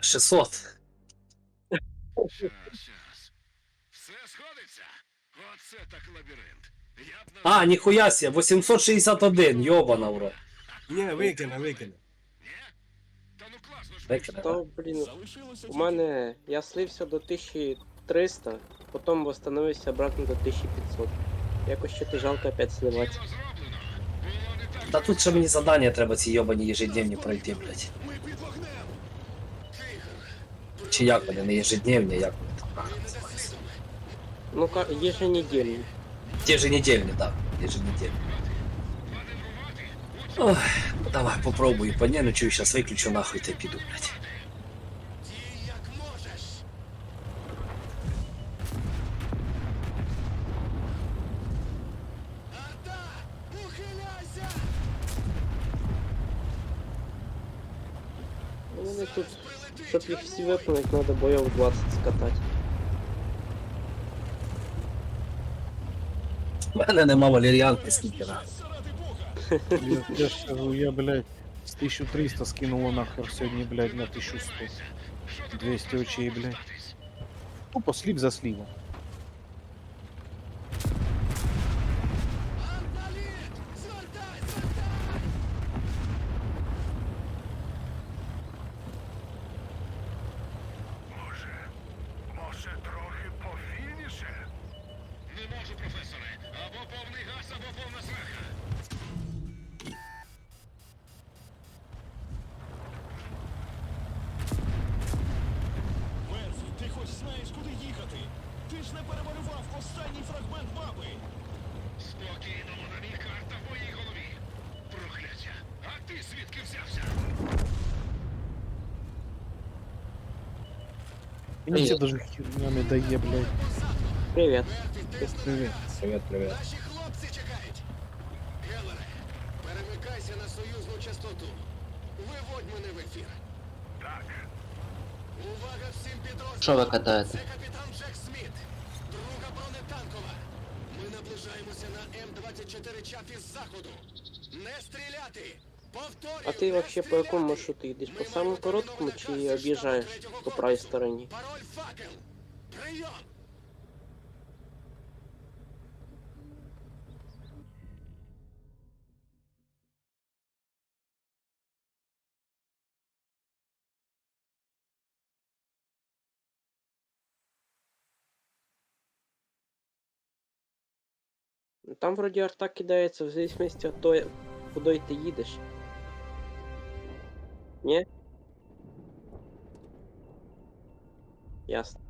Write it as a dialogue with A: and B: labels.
A: 600.
B: Щас, щас. Все сходиться. Оце так лабіринт. Я б на
A: А, ніхуя себе, 861, йобана в рот.
C: Ні, викине, викине.
B: Ні? Та ну класно ж
A: Викине.
D: То, блін,
B: Залишилося
D: у мене я слився до 1300, потім восстановився обратно до 1500. Якось ще то жалко опять сливати.
B: Діло зроблено. Було не так.
A: Та тут ще мені задання треба ці йобані ежедневні пройти, блядь.
B: Ми.
A: Чи як вони, не ежедневні, як вони там називаються.
D: Ну ка еженедельно.
A: Еженедельні, так, еженедельні.
B: Маневрувати?
A: Ой, ну давай попробую, понервничаю, сейчас виключу нахуй та піду, блядь.
D: Вони тут, щоб їх всі виповнити, треба бойов 20 скатати.
A: У мене нема валеріанки скільки
B: Бога!
E: Я, я ж кажу, я, блядь, с 1300 скинуло нахер сьогодні, блядь, на 1100. 200 очей, блядь. Тупо слів за слівом.
B: куди їхати? Ти ж не перемалював останній фрагмент мапи. Спокійно, мені карта в моїй голові. Прокляття. А ти звідки взявся?
E: Мені це даже херня не дає, блядь.
D: Привіт.
E: Привіт.
A: Привіт, привіт.
B: Наші хлопці чекають. Гелере, перемикайся на союзну частоту. Виводь мене в ефір. Так. Увага всім підрозділам.
F: Що ви катаєте?
B: Це капітан наближаємося на М24 чафі з заходу. Не стріляти! Повторюю,
D: А ти
B: не
D: вообще по якому маршруту їдеш? По
B: Ми
D: самому короткому чи
B: объезжаешь зі
D: об'їжджаєш
B: третього
D: по правій
B: корпусу.
D: стороні?
B: Пароль факел. Прийом.
D: Ну, Там вроді арта кидається в зависимості від того, куди ти їдеш. Ні? Ясно.